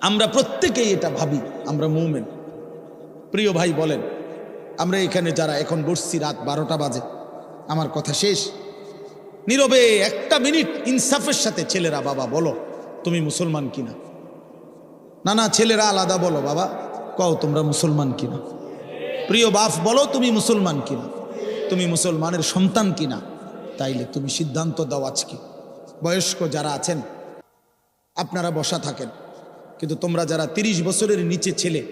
আমরা প্রত্যেকেই এটা ভাবি, আমরা মুমেন। প্রিয় ভাই বলেন, আমরা এখানে যারা এখন বসছি রাত বারোটা বাজে, আমার কথা শেষ। নীরবে একটা মিনিট ইনসাফের সাথে ছেলেরা, বাবা বলো, তুমি মুসলমান কিনা? না না, ছেলেরা আলাদা বলো, বাবা, কও তোমরা মুসলমান কিনা? প্রিয় বাপ বলো, তুমি মুসলমান কিনা? তুমি মুসলমানের সন্তান কিনা? তাইলে তুমি সিদ্ধান্ত দাও আজকে। বয়স্ক যারা আছেন, আপনারা বসা থাকেন। কিন্তু তোমরা যারা তিরিশ বছরের নিচে ছেলে,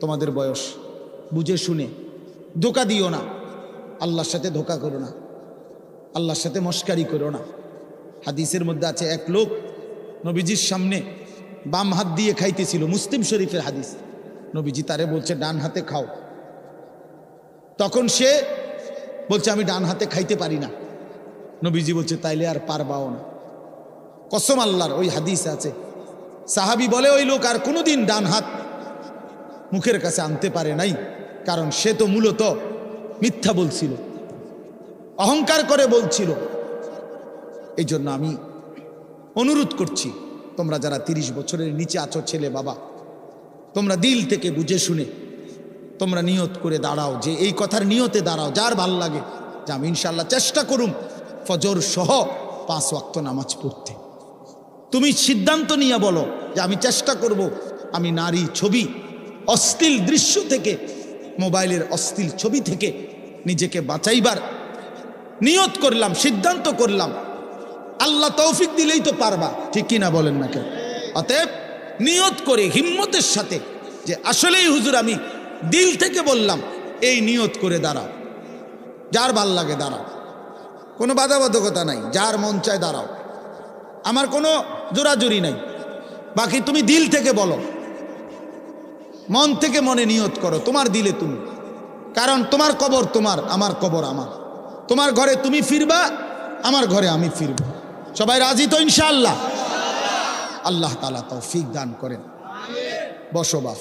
তোমাদের বয়স, বুঝে শুনে ধোকা দিও না। আল্লাহর সাথে ধোকা করো না। আল্লাহর সাথে মস্কারি করো না। হাদিসের মধ্যে আছে, এক লোক নবীজির সামনে বাম হাত দিয়ে খাইতেছিল, মুসলিম শরীফের হাদিস। নবীজি তারে বলছে, ডান হাতে খাও। তখন সে বলছে, আমি ডান হাতে খাইতে পারি না। নবীজি বলছে, তাইলে আর পারবাও না। কসম আল্লাহর, ওই হাদিস আছে। সাহাবি বলে, ওই লোক আর কোনোদিন ডান হাত মুখের কাছে আনতে পারে নাই, কারণ সে তো মূলত মিথ্যা বলছিল, অহংকার করে বলছিল। এই জন্য আমি অনুরোধ করছি, তোমরা যারা তিরিশ বছরের নিচে আছো ছেলে বাবা, তোমরা দিল থেকে বুঝে শুনে, তোমরা নিয়ত করে দাঁড়াও, যে এই কথার নিয়তে দাঁড়াও, যার ভালো লাগে, যে আমি ইনশাল্লাহ চেষ্টা করুম, ফজর সহ পাঁচ ওয়াক্ত নামাজ পড়তে। তুমি সিদ্ধান্ত নিয়ে বলো যে আমি চেষ্টা করব আমি নারী ছবি, অশ্লীল দৃশ্য থেকে, মোবাইলের অশ্লীল ছবি থেকে নিজেকে বাঁচাইবার নিয়ত করলাম, সিদ্ধান্ত করলাম। আল্লাহ তৌফিক দিলেই তো পারবা, ঠিক কিনা বলেন না কেন অতএব নিয়ত করে, হিম্মতের সাথে, যে আসলেই হুজুর আমি দিল থেকে বললাম, এই নিয়ত করে দাঁড়াও। যার ভালো লাগে দাঁড়াও। কোনো বাধাবাধকতা নাই, যার মন চায় দাঁড়াও। আমার কোনো জোরাজুরি নাই। বাকি তুমি দিল থেকে বলো। মন থেকে মনে নিয়ত করো, তোমার দিলে তুমি। কারণ তোমার কবর তোমার, আমার কবর আমার। তোমার ঘরে তুমি ফিরবা, আমার ঘরে আমি ফিরব। সবাই রাজি তো ইনশাআল্লাহ? আল্লাহ তালা তৌফিক দান করেন। বসবাস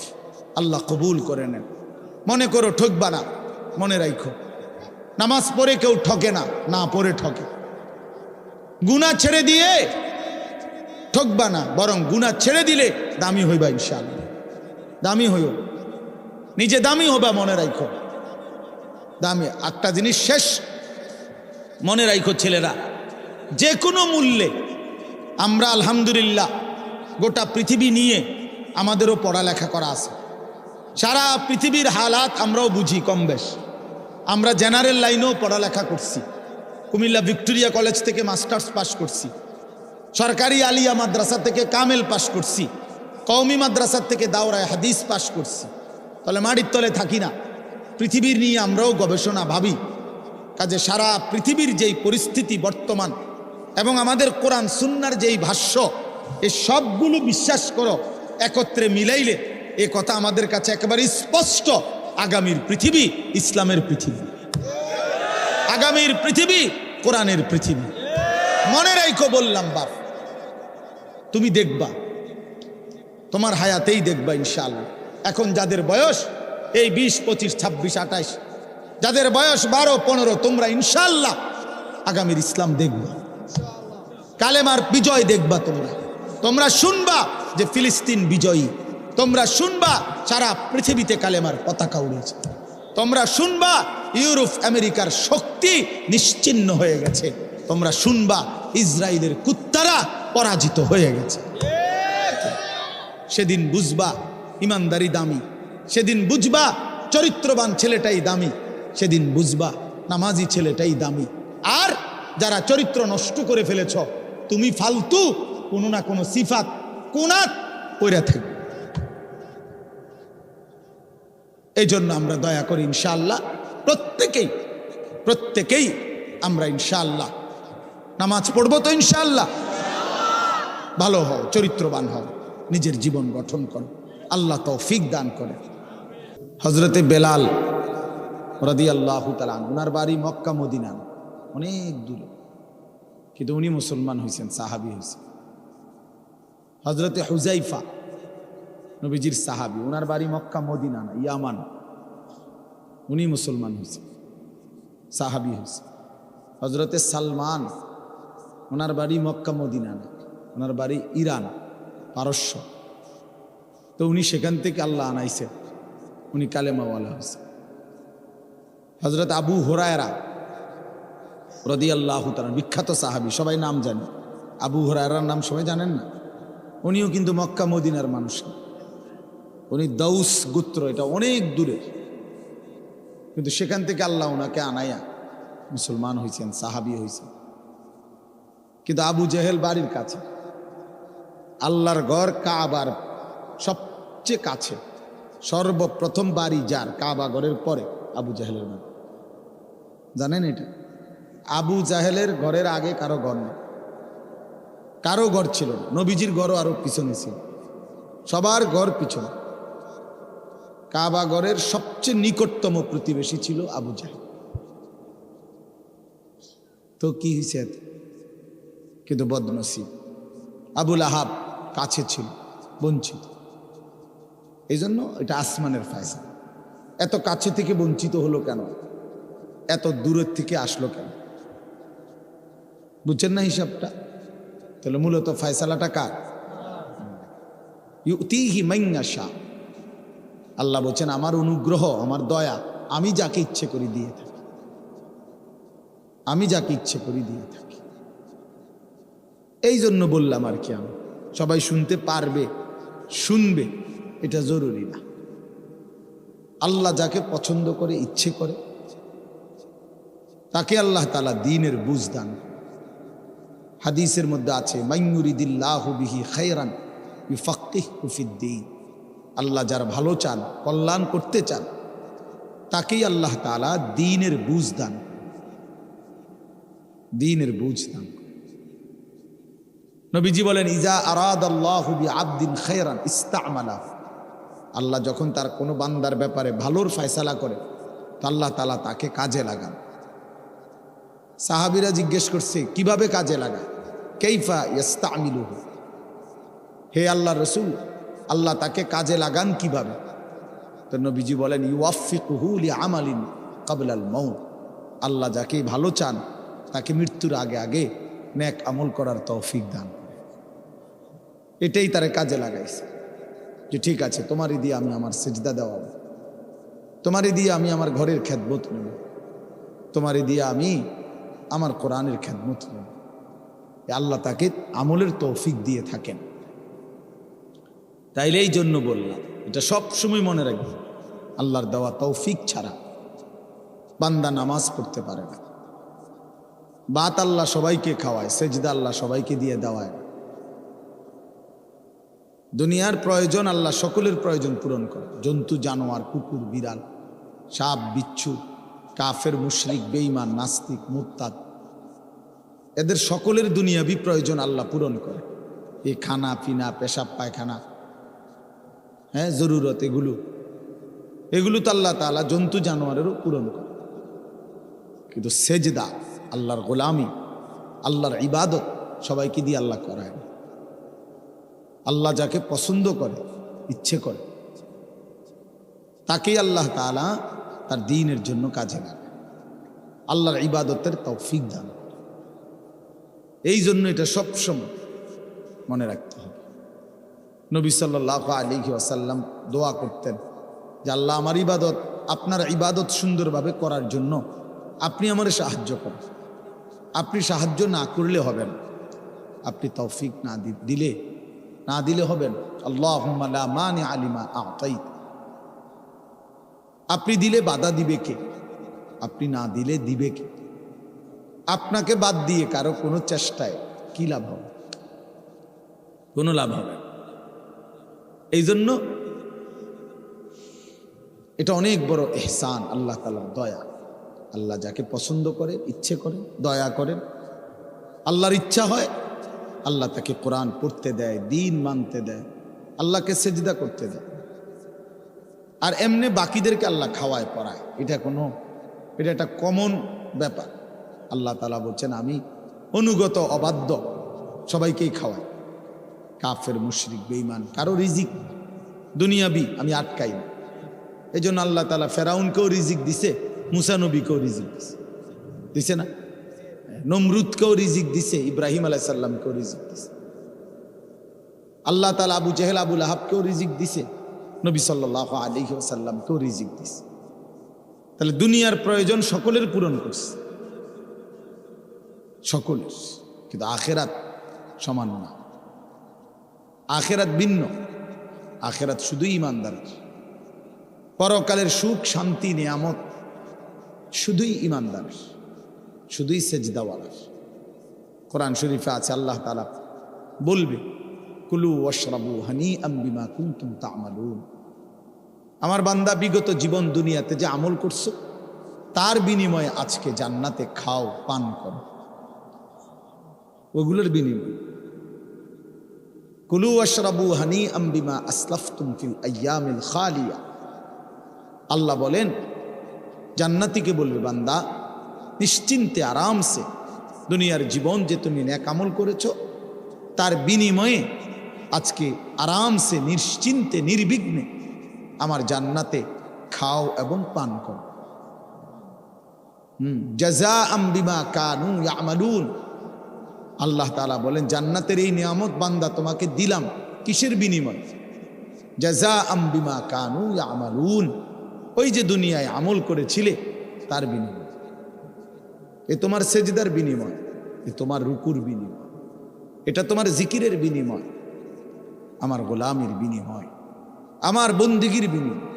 আল্লাহ কবুল করে নেন। মনে করো ঠকবা না, মনে রাখো নামাজ পড়ে কেউ ঠকে না না পড়ে ঠকে। গুণা ছেড়ে দিয়ে ঠকবা না, বরং গুণা ছেড়ে দিলে দামি হইবা ইনশাআল্লাহ। দামি হইও। নিজে দামি হবা মনে রাখো দামি, একটা জিনিস শেষ। মনে রাখো ছেলেরা যে কোনো মূল্যে আমরা আলহামদুলিল্লাহ গোটা পৃথিবী নিয়ে আমাদেরও পড়ালেখা করা আছে। সারা পৃথিবীর হালাত আমরাও বুঝি কম বেশ। আমরা জেনারেল লাইনেও পড়ালেখা করছি। কুমিল্লা ভিক্টোরিয়া কলেজ থেকে মাস্টার্স পাশ করছি। সরকারি আলিয়া মাদ্রাসা থেকে কামেল পাশ করছি। কওমি মাদ্রাসার থেকে দাওরায় হাদিস পাশ করছি। তাহলে মাটির তলে থাকি না। পৃথিবীর নিয়ে আমরাও গবেষণা ভাবি। কাজে সারা পৃথিবীর যেই পরিস্থিতি বর্তমান এবং আমাদের কোরআন সুন্নার যেই ভাষ্য এই সবগুলো বিশ্বাস করো, একত্রে মিলাইলে এ কথা আমাদের কাছে একেবারে স্পষ্ট। আগামীর পৃথিবী ইসলামের পৃথিবী। আগামীর পৃথিবী কোরআনের পৃথিবী। মনে রাইখো বললাম বাপ। তুমি দেখবা। তোমার হায়াতেই দেখবা ইনশাআল্লাহ। এখন যাদের বয়স, এই বিশ, পঁচিশ, ছাব্বিশ আঠাইশ যাদের বয়স বারো, পনেরো, তোমরা ইনশাল্লাহ আগামীর ইসলাম দেখবা। কালেমার বিজয় দেখবা তোমরা। তোমরা শুনবা যে ফিলিস্তিন বিজয়ী। তোমরা শুনবা সারা পৃথিবীতে কালেমার পতাকা উড়েছে। তোমরা শুনবা ইউরোপ, আমেরিকার শক্তি নিশ্চিন্ন হয়ে গেছে। তোমরা শুনবা ইসরায়েলের কুত্তারা পরাজিত হয়ে গেছে। সেদিন বুঝবা, ইমানদারি দামি। সেদিন বুঝবা, চরিত্রবান ছেলেটাই দামি। সেদিন বুঝবা, নামাজি ছেলেটাই দামি। আর যারা চরিত্র নষ্ট করে ফেলেছ, তুমি ফালতু, কোনো না কোনো সিফাত, কোনাত কইরা থাকবে। এই জন্য আমরা দয়া করি ইনশাআল্লাহ, প্রত্যেকেই প্রত্যেকেই আমরা ইনশাআল্লাহ, নামাজ পড়ব তো ইনশাআল্লাহ ভালো হও, চরিত্রবান হও, নিজের জীবন গঠন করো। আল্লাহ তৌফিক দান করে। হজরতে বেলাল রদি আল্লাহ তালান ওনার বাড়ি মক্কা, মদিনা। অনেক দূরে। কিন্তু উনি মুসলমান হয়েছেন সাহাবি হয়েছেন হজরতে হুজাইফা নবীজির সাহাবি ওনার বাড়ি মক্কা, মদিনা না, ইয়ামান। উনি মুসলমান হয়েছে সাহাবি হয়েছে হজরতে সালমান ওনার বাড়ি মক্কা, মদিনা না। ওনার বাড়ি ইরান, পারস্য। তো উনি সেখান থেকে আল্লাহ আনাইছে। উনি কালেমাওয়ালা হয়েছে। হজরত আবু হোরায়রা রদি আল্লাহ তার বিখ্যাত সাহাবি, সবাই নাম জানে। আবু হরায়রার নাম সবাই জানেন না? উনিও কিন্তু মক্কা, মদিনার মানুষ। উনি দৌস গোত্র, এটা অনেক দূরে। কিন্তু সেখান থেকে আল্লাহ ওনাকে আনাইয়া মুসলমান হয়েছেন সাহাবি হয়েছেন কিন্তু আবু জেহেল বাড়ির কাছে। আল্লাহর ঘর কাবার সবচেয়ে কাছে, সর্বপ্রথম বাড়ি যার, কাবা ঘরের পরে আবু জাহেলের বাড়ি জানেন এটা? আবু জাহেলের ঘরের আগে কারও ঘর নেই। কারও ঘর ছিল না। নবীজির ঘরও আরও পিছনে ছিল। সবার ঘর পিছনে। কাবা সবচেয়ে নিকটতম প্রতিবেশী ছিল আবু জাহেল। তো কি হয়েছে কিন্তু বদনসিব। আবুল আহাব কাছে ছিল, বঞ্চিত। এই জন্য এটা আসমানের ফায়সা এত কাছে থেকে বঞ্চিত হলো কেন? এত দূরের থেকে আসলো কেন? বুঝছেন না হিসাবটা? তাহলে মূলত ফয়সালাটা কার? ইউতিহি মাইয়াশা আল্লাহ বলছেন, আমার অনুগ্রহ, আমার দয়া, আমি যাকে ইচ্ছে করি দিয়ে থাকি। আমি যাকে ইচ্ছে করি দিয়ে থাকি। এই জন্য বললাম আর কি আমি। সবাই শুনতে পারবে, শুনবে, এটা জরুরি না। আল্লাহ যাকে পছন্দ করে, ইচ্ছে করে, তাকে আল্লাহ তালা দিনের বুঝ দান। হাদিসের মধ্যে আছে মাইনুরিদিল্লাহু বিহি খায়রান আল্লাহ যার ভালো চান, কল্যাণ করতে চান, তাকেই আল্লাহ তাআলা দিনের বুঝ দান। দিনের বুঝ দান। নবীজি বলেন, ইজা আরাদ আল্লাহু বি আবদিন খায়রান ইস্তামালা। আল্লাহ যখন তার কোনো বান্দার ব্যাপারে ভালোর ফয়সালা করে, তো আল্লাহ তালা তাকে কাজে লাগান। সাহাবিরা জিজ্ঞেস করছে, কীভাবে কাজে লাগায়? কেইফা ইস্তামিলুহু হে আল্লাহ রসুল, আল্লাহ তাকে কাজে লাগান কীভাবে? তো নবীজি বলেন ইউফিকুহু লি আমালিন কাবলাল মৌ আল্লাহ যাকে ভালো চান, তাকে মৃত্যুর আগে আগে নেক আমল করার তৌফিক দান। এটাই তারে কাজে লাগাইছে। যে ঠিক আছে, তোমারই দিয়ে আমি আমার সেজদা দেওয়াবো তোমারই দিয়ে আমি আমার ঘরের খেদমত নেব। তোমারই দিয়ে আমি আমার কোরআনের খেদমত নেব। আল্লাহ তাকে আমলের তৌফিক দিয়ে থাকেন। তাইলে এই জন্য বললাম, এটা সব সময় মনে রাখবে, আল্লাহর দেওয়া তৌফিক ছাড়া বান্দা নামাজ পড়তে পারে না। বাত আল্লাহ সবাইকে খাওয়ায়, সেজদা আল্লাহ সবাইকে দিয়ে দেওয়ায়। দুনিয়ার প্রয়োজন আল্লাহ সকলের প্রয়োজন পূরণ করে। জন্তু, জানোয়ার, কুকুর, বিড়াল, সাপ, বিচ্ছু, কাফের, মুশরিক, বেঈমান, নাস্তিক মুত্তাদ এদের সকলের দুনিয়াবি প্রয়োজন আল্লাহ পূরণ করে। এ খানা, পিনা, পেশাব, পায়খানা হ্যাঁ জরুরত এগুলো। এগুলো তো আল্লাহ তালা জন্তু, জানোয়ারেরও পূরণ করে। কিন্তু সেজদা, আল্লাহর গোলামি, আল্লাহর ইবাদত সবাইকে দিয়ে আল্লাহ করায়। আল্লাহ যাকে পছন্দ করে, ইচ্ছে করে, তাকেই আল্লাহ তালা তার দিনের জন্য কাজে লাগে আল্লাহর ইবাদতের তৌফিক দান এই জন্য এটা সবসময় মনে রাখতে হবে। নবী সাল্লাহ আলী আসাল্লাম দোয়া করতেন যে, আল্লাহ আমার ইবাদত, আপনার ইবাদত সুন্দরভাবে করার জন্য আপনি আমার সাহায্য করেন। আপনি সাহায্য না করলে হবে না। আপনি তৌফিক না দিলে না দিলে হবেন আল্লাহ মানে আলিমা আতাই আপনি দিলে বাধা দিবে কে? আপনি না দিলে দিবে কে? আপনাকে বাদ দিয়ে কারও কোনো চেষ্টায় কি লাভ হবে? কোনো লাভ হবে এই জন্য এটা অনেক বড় এহসান, আল্লাহ তালার দয়া। আল্লাহ যাকে পছন্দ করে ইচ্ছে করে দয়া করেন। আল্লাহর ইচ্ছা হয় আল্লাহ তাকে কোরআন পড়তে দেয়, দিন মানতে দেয়, আল্লাহকে সেজদা করতে দেয়। আর এমনি বাকিদেরকে আল্লাহ খাওয়ায়, পড়ায়। এটা কোনো, এটা একটা কমন ব্যাপার। আল্লাহ তালা বলছেন, আমি অনুগত, অবাধ্য, সবাইকেই খাওয়াই। কাফের, মুশরিক বেইমান কারও রিজিক দুনিয়াবি আমি আটকাই না। এই জন্য আল্লাহ তালা ফেরাউনকেও রিজিক দিছে মুসানবীকেও রিজিক দিছে। দিছে না? নমরুদকেও রিজিক দিছে, ইব্রাহিম আলাইসাল্লামকেও রিজিক দিছে। আল্লাহ তালা আবু জেহেল আবুল আহাবকেও রিজিক দিছে, নবী সাল্লাহ আলহি সাল্লামকেও রিজিক দিছে। তাহলে দুনিয়ার প্রয়োজন সকলের পূরণ করছে। সকলের, কিন্তু আখেরাত সমান না। আখেরাত ভিন্ন, আখেরাত শুধুই ইমানদারের পরকালের সুখ, শান্তি, নিয়ামত শুধুই ইমানদারের শুধুই সেজদাওয়ালার। কোরআন শরীফে আছে, আল্লাহ তালা বলবে, কুলু ওয়াশরাবু হানি আম্বিমা কুন্তুম তামালুন। আমার বান্দা, বিগত জীবন দুনিয়াতে যে আমল করছ, তার বিনিময়ে আজকে জান্নাতে খাও, পান করো। ওগুলোর বিনিময়। কুলু আশরাবু হানি আম্বিমা আসলাফতুম ফিল আয়ামিল খালিয়া। আল্লাহ বলেন, জান্নাতিকে বলবে, বান্দা নিশ্চিন্তে আরামসে দুনিয়ার জীবন যে তুমি ন্যাক আমল করেছ, তার বিনিময়ে আজকে আরামসে, নিশ্চিন্তে, নির্বিঘ্নে আমার জান্নাতে খাও এবং পান করো। আল্লাহ তালা বলেন, জান্নাতের এই নিয়ামত বান্দা তোমাকে দিলাম কিসের বিনিময়? কানু ওই যে দুনিয়ায় আমল করেছিলে, তার বিনিময়। এ তোমার সেজদার বিনিময়, এ তোমার রুকুর বিনিময়, এটা তোমার জিকিরের বিনিময়, আমার গোলামের বিনিময়, আমার বন্দিগির বিনিময়।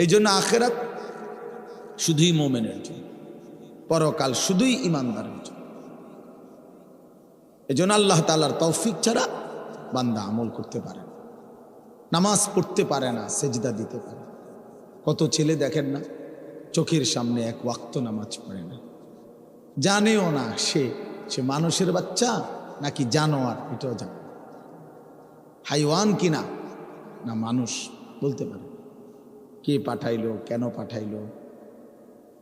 এই জন্য আখেরাত শুধুই মোমেনের জন্য, পরকাল শুধুই ইমানদারের জন্য। এজন্য আল্লাহ তালার তৌফিক ছাড়া বান্দা আমল করতে পারে না, নামাজ পড়তে পারে না, সেজদা দিতে পারে কত ছেলে দেখেন না, চোখের সামনে এক ওয়াক্ত নামাজ পড়ে না। জানেও না সে। সে মানুষের বাচ্চা নাকি জানোয়ার, এটাও জানে। হাইওয়ান কিনা না? মানুষ বলতে পারে। কে পাঠাইলো, কেন পাঠাইলো?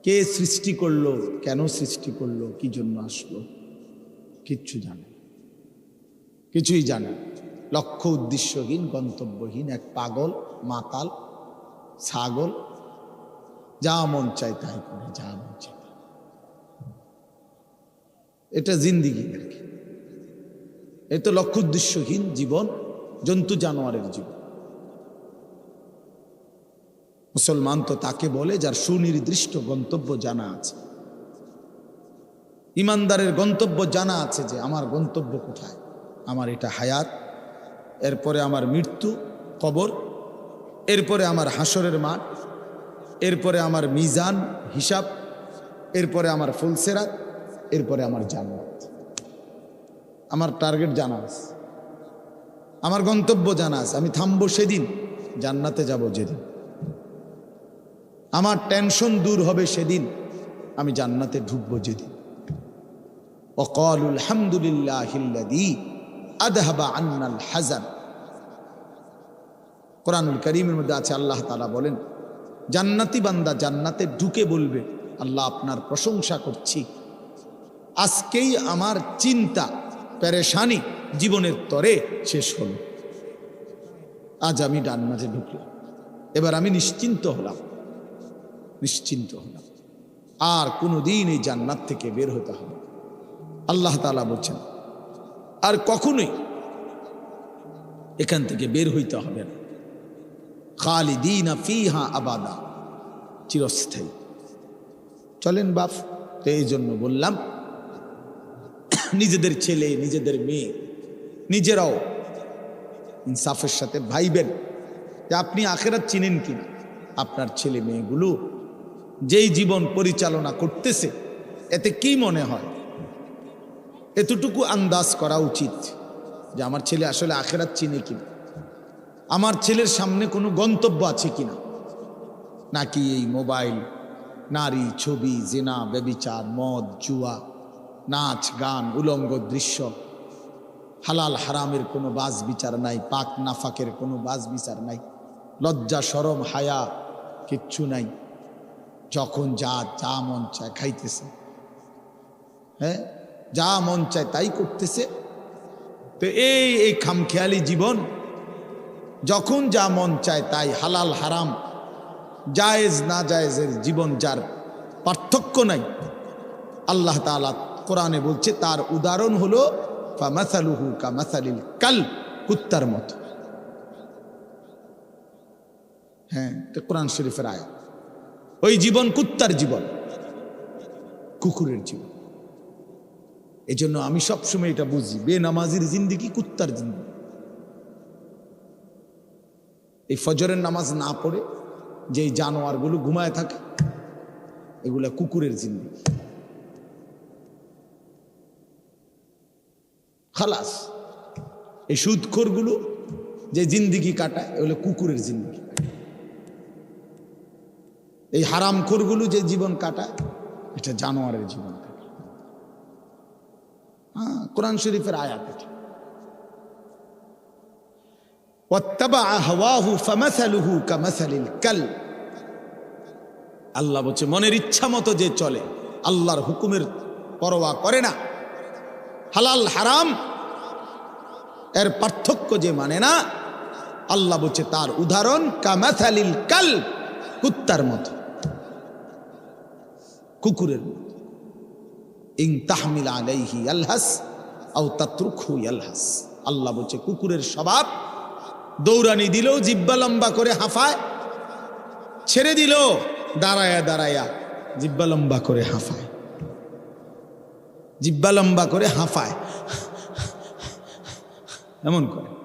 কে সৃষ্টি করল, কেন সৃষ্টি করল, কি জন্য আসলো? কিচ্ছু জানে কিছুই জানে লক্ষ্য, উদ্দেশ্যহীন, গন্তব্যহীন, এক পাগল, মাতাল, ছাগল। যা মন চায় তাই করে, যা মন চায়। এটা জিন্দিগি আর কি। এই তো লক্ষ্য উদ্দেশ্যহীন জীবন, জন্তু জানোয়ারের জীবন। মুসলমান তো তাকে বলে যার সুনির্দিষ্ট গন্তব্য জানা আছে। ইমানদারের গন্তব্য জানা আছে যে আমার গন্তব্য কোথায়? আমার এটা হায়াত, এরপরে আমার মৃত্যু, কবর, এরপরে আমার হাসরের মাঠ, এরপরে আমার মিজান হিসাব, এরপরে আমার ফুলসেরাত এরপরে আমার জান্নাত আমার টার্গেট জানা আছে আমার গন্তব্য জানা আছে আমি থামবো সেদিন জান্নাতে যাব যেদিন আমার টেনশন দূর হবে সেদিন আমি জান্নাতে ঢুকবো যেদিন وقالوا الحمد لله الذي أذهب عنا الحزن কোরআনুল করিমের মধ্যে আছে আল্লাহ তালা বলেন জান্নাতি বান্দা জান্নাতে ঢুকে বলবে আল্লাহ আপনার প্রশংসা করছি আজকেই আমার চিন্তা প্যারেশানি জীবনের তরে শেষ হল। আজ আমি ডান মাঝে ঢুকলাম। এবার আমি নিশ্চিন্ত হলাম। নিশ্চিন্ত হলাম। আর কোনোদিন এই জান্নাত থেকে বের হতে হবে। আল্লাহ তালা বলছেন, আর কখনোই এখান থেকে বের হইতে হবে না। খালিদিনা ফিহা আবাদা, চিরস্থায়ী। চলেন বাপ, তো এই জন্য বললাম নিজেদের ছেলে, নিজেদের মেয়ে, নিজেরাও ইনসাফের সাথে ভাইবেন যে আপনি আখেরাত চিনেন কিনা। আপনার ছেলে মেয়েগুলো যেই জীবন পরিচালনা করতেছে, এতে কি মনে হয়? এতটুকু আন্দাজ করা উচিত যে আমার ছেলে আসলে আখেরাত চিনে কিনা। আমার ছেলের সামনে কোনো গন্তব্য আছে কিনা? নাকি এই মোবাইল, নারী, ছবি, জেনা, ব্যবিচার, মদ, জুয়া নাচ, গান, উলঙ্গ দৃশ্য। হালাল হারামের কোনো বাজ বিচার নাই, পাক নাফাকের কোনো বাজ বিচার নাই, লজ্জা সরম হায়া কিচ্ছু নাই। যখন যা যা মন চায় খাইতেছে। হ্যাঁ? যা মন চায় তাই করতেছে। তো এই এই খামখেয়ালি জীবন, যখন যা মন চায় তাই হালাল হারাম, জায়েজ না জায়েজের জীবন যার পার্থক্য নাই। আল্লাহ তাআলা কোরআনে বলছে, তার উদাহরণ হলো, ফামাসালুহু কামাসালিল কাল, কুত্তার মতো। হ্যাঁ কোরআন শরীফের আয়াত। ওই জীবন কুত্তার জীবন, কুকুরের জীবন। এই জন্য আমি সবসময় এটা বুঝি, বেনামাজির জিন্দিগি কুত্তার জিন্দিগি। এই ফজরের নামাজ না পড়ে যে জানোয়ারগুলো ঘুমায় থাকে, এগুলা কুকুরের জিন্দিগি। খালাস। এই সুদখোরগুলো যে জিন্দিগি কাটায়, এগুলো কুকুরের জিন্দিগি। এই হারামখোরগুলো যে জীবন কাটায়, এটা জানোয়ারের জীবন হ্যাঁ কোরআন শরীফের আয়াত আল্লাহ বলছে, মনের ইচ্ছা মতো যে চলে, আল্লাহর হুকুমের পরোয়া করে না। হালাল, হারাম। এর পার্থক্য যে মানে না, আল্লাহ বলছে তার উদাহরণ, কামাথালিল কাল, কুত্তার মতো। কুকুরের মতো। ইং তাহমিল আলাইহি আলহাস, আও তাত্রুখু আলহাস আল্লাহ বলছে কুকুরের স্বভাব, দৌড়ানি দিলেও জিব্বা লম্বা করে হাঁফায়, ছেড়ে দিল, দাঁড়ায়া দাঁড়ায়া, জিব্বা লম্বা করে হাঁফায়। জিব্বা লম্বা করে হাঁফায়। এমন করে।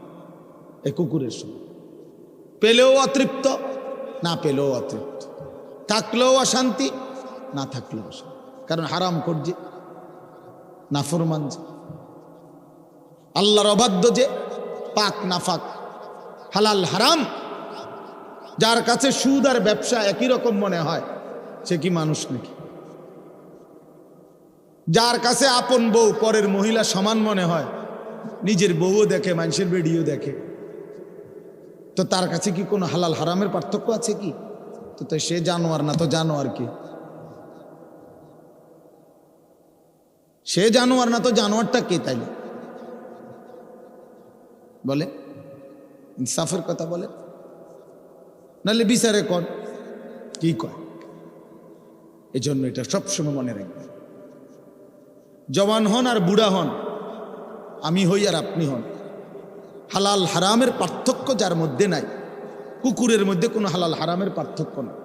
এ কুকুরের সঙ্গে। পেলেও অতৃপ্ত, না পেলেও অতৃপ্ত। থাকলেও অশান্তি, না থাকলেও অশান্তি। কারণ হারাম করছে, না ফরমান যে। আল্লাহর অবাধ্য যে, পাক নাফাক হালাল হারাম। যার কাছে সুদ আর ব্যবসা একই রকম মনে হয়, সে কি মানুষ নাকি? যার কাছে আপন বউ, পরের মহিলা সমান মনে হয়, নিজের বউও দেখে, মানুষের বেডিও দেখে। তো তার কাছে কি কোনো হালাল হারামের পার্থক্য আছে কি? তো সে জানোয়ার না, তো জানোয়ার কি? সে জানোয়ার না, তো জানোয়ারটা কে তাইলে? বলে? ইনসাফের কথা বলে? নাহলে বিচারে কর। কি কয়? এই জন্য এটা সবসময় মনে রাখবেন জওয়ান হন আর বুড়া হন। আমি হই আর আপনি হন। হালাল হারামের পার্থক্য যার মধ্যে নাই। কুকুরের মধ্যে কোনো হালাল হারামের পার্থক্য নাই।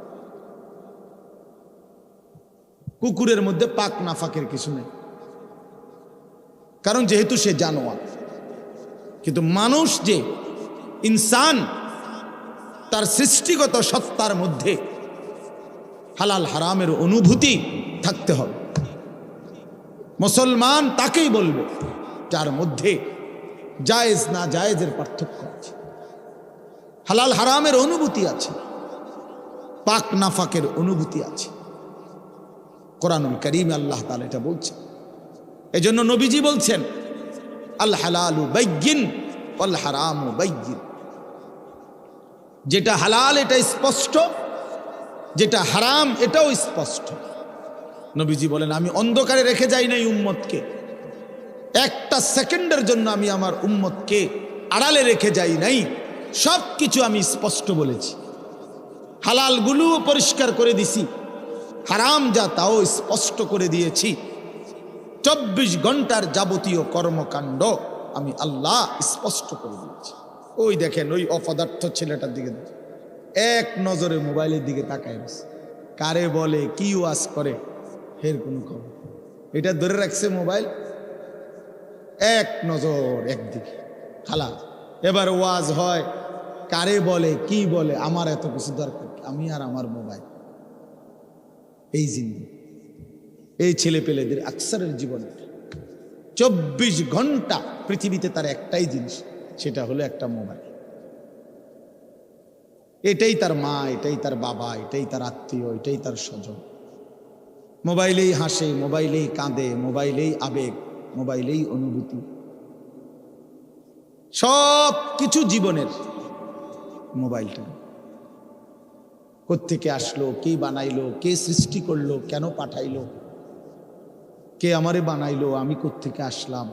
কুকুরের মধ্যে পাক নাফাকের কিছু নেই। কারণ যেহেতু সে জানোয়ার। কিন্তু মানুষ যে ইনসান, তার সৃষ্টিগত সত্তার মধ্যে হালাল হারামের অনুভূতি থাকতে হবে। মুসলমান তাকেই বলবে, যার মধ্যে জায়েজ না জায়েজের পার্থক্য আছে। হালাল হারামের অনুভূতি আছে, পাক নাফাকের অনুভূতি আছে। কোরআনুল করিম আল্লাহ তালা এটা বলছে এজন্য নবীজি বলছেন, আল হালালু বৈজ্ঞিন অল হারামু বৈজ্ঞিন যেটা হালাল, এটা স্পষ্ট, যেটা হারাম, এটাও স্পষ্ট। নবীজি বলেন, আমি অন্ধকারে রেখে যাই নাই উম্মতকে। একটা সেকেন্ডের জন্য আমি আমার উম্মতকে আড়ালে রেখে যাই নাই। সব কিছু আমি স্পষ্ট বলেছি। হালালগুলোও পরিষ্কার করে দিছি। হারাম যা তাও স্পষ্ট করে দিয়েছি। চব্বিশ ঘণ্টার যাবতীয় কর্মকাণ্ড আমি আল্লাহ স্পষ্ট করে দিয়েছি। ওই দেখেন, ওই অপদার্থ ছেলেটার দিকে। এক নজরে মোবাইলের দিকে তাকায় কারে বলে, কি ওয়াজ করে? হের কোনো খবর? এটা ধরে রাখছে মোবাইল। এক নজর একদিকে। খালা, এবার ওয়াজ হয়, কারে বলে, কি বলে? আমার এত কিছু দরকার আমি আর আমার মোবাইল। এই জিনিস এই ছেলে পেলেদের আকসারের জীবনে। চব্বিশ ঘণ্টা পৃথিবীতে তার একটাই জিনিস, সেটা হলো একটা মোবাইল। এটাই তার মা, এটাই তার বাবা, এটাই তার আত্মীয়, এটাই তার স্বজন। মোবাইলেই হাসে, মোবাইলেই কাঁদে, মোবাইলেই আবেগ, মোবাইলেই অনুভূতি। সব কিছু জীবনের মোবাইলটা। কোত্থেকে আসলো, কে বানাইলো, কে সৃষ্টি করল, কেন পাঠাইলো, কে আমারে বানাইলো, আমি কোত্থেকে আসলাম,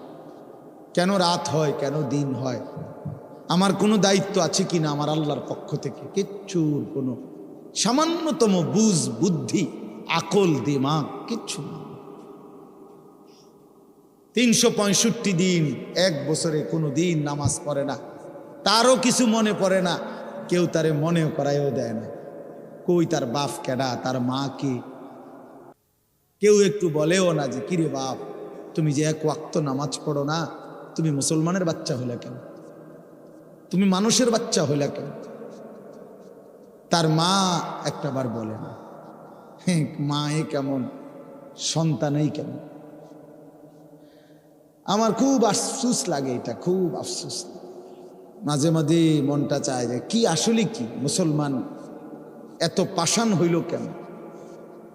কেন রাত হয়, কেন দিন হয়, আমার কোনো দায়িত্ব আছে কি না আমার আল্লাহর পক্ষ থেকে, কিচ্ছুর কোনো। সামান্যতম বুঝ, বুদ্ধি আকল দিমাগ, কিচ্ছু না। তিনশো পঁয়ষট্টি দিন, এক বছরে কোনো দিন নামাজ পড়ে না। তারও কিছু মনে পড়ে না, কেউ তারে মনেও করাইও দেয় না। কই তার বাপ কেডা, তার মা কে? কেউ একটু বলেও না যে, কিরে বাপ, তুমি যে এক ওয়াক্ত নামাজ পড়ো না, তুমি মুসলমানের বাচ্চা হলে কেন? তুমি মানুষের বাচ্চা হলে কেন? তার মা একটাবার বলে না। মা এ কেমন, সন্তানই কেমন। আমার খুব আফসুস লাগে এটা, খুব আফসুস। মাঝে মাঝে মনটা চায় যে কি আসলে কি, মুসলমান এত পাষাণ হইল কেন?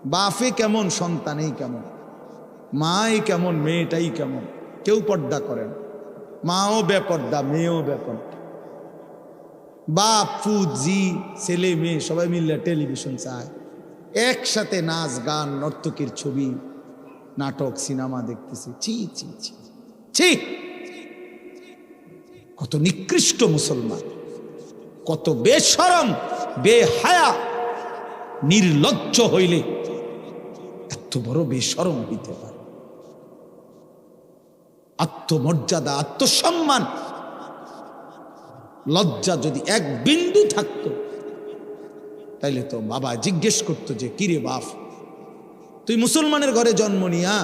বাফে কেমন, সন্তানেই কেমন? মাই কেমন, মেয়েটাই কেমন? কেউ পর্দা করেন মাও বেপর্দা, মেয়েও বেপর্দা। বাপ ফুদ জি, ছেলে, মেয়ে, সবাই মিললে টেলিভিশন চায়। একসাথে নাচ, গান, নর্তকীর ছবি, নাটক, সিনেমা দেখতেছি। ছি ছি ছি ছি। কত নিকৃষ্ট মুসলমান, কত বেসরম বেহায়া, নির্লজ্জ হইলে এত বড় বেসরম হইতে পারে। আত্মমর্যাদা, আত্মসম্মান, লজ্জা যদি এক বিন্দু থাকতো তাইলে তো বাবা জিজ্ঞেস করতো যে, কিরে বাপ, তুই মুসলমানের ঘরে জন্ম নিয়া?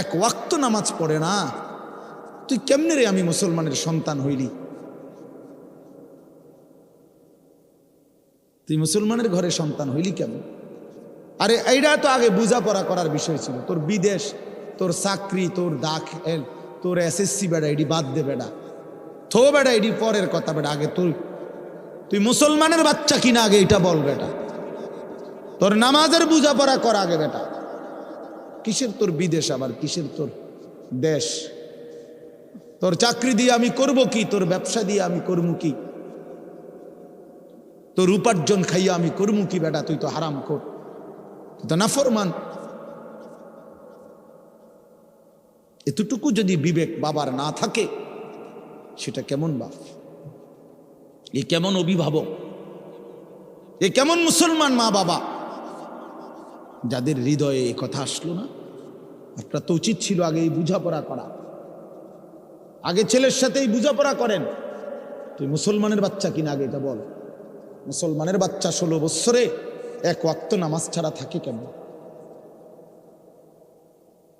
এক ওয়াক্ত নামাজ পড়ে না? তুই কেমনে রে আমি মুসলমানের সন্তান হইলি? তুই মুসলমানের ঘরে সন্তান হইলি কেমন আরে এইটা তো আগে বোঝাপড়া করার বিষয় ছিল। তোর বিদেশ, তোর চাকরি, তোর দাখেল তোর এসএসসি বেড়া, এডি বাদ দে বেড়া। থো বেড়া, এডি পরের কথা বেড়া, আগে তুই তুই মুসলমানের বাচ্চা কিনা আগে এটা বল বেটা। তোর নামাজের বোঝাপড়া কর আগে বেটা। কিসের তোর বিদেশ আবার? কিসের তোর দেশ? তোর চাকরি দিয়ে আমি করব কি? তোর ব্যবসা দিয়ে আমি করব কি? তোর উপার্জন খাইয়া আমি করব কি বেটা? তুই তো হারাম কর তুই তো নাফরমান। এতটুকু যদি বিবেক বাবার না থাকে, সেটা কেমন বাপ? এ কেমন অভিভাবক? এ কেমন মুসলমান মা বাবা? যাদের হৃদয়ে এ কথা আসলো না আপনার তো উচিত ছিল আগে এই বুঝাপড়া করা। আগে ছেলের সাথেই বুঝাপড়া করেন। তুই মুসলমানের বাচ্চা কিনা আগে এটা বল। মুসলমানের বাচ্চা ষোলো বৎসরে এক ওয়াক্ত নামাজ ছাড়া থাকে কেন?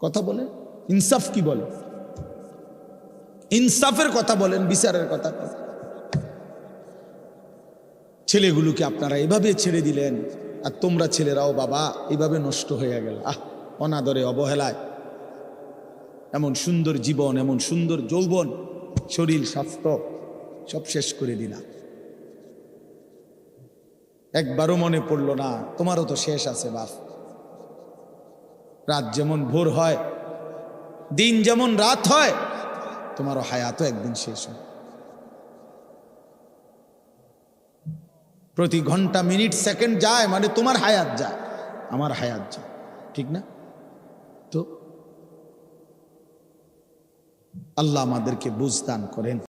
কথা বলে? ইনসাফ কি বলে? ইনসাফের কথা বলেন, বিচারের কথা। ছেলেগুলোকে আপনারা এভাবে ছেড়ে দিলেন, আর তোমরা ছেলেরাও বাবা, এভাবে নষ্ট হয়ে গেল। আহ, অনাদরে অবহেলায়। এমন সুন্দর জীবন, এমন সুন্দর যৌবন, শরীর, স্বাস্থ্য, সব শেষ করে দিলাম। একবারও মনে পড়ল না, তোমারও তো শেষ আছে বাপ। রাত যেমন ভোর হয়, দিন যেমন রাত হয়, তোমারও হায়াতও একদিন শেষ হয়। প্রতি ঘণ্টা, মিনিট, সেকেন্ড যায় মানে তোমার হায়াত যায়। আমার হায়াত যায়। ঠিক না? তো আল্লাহ আমাদেরকে বুঝদান করেন।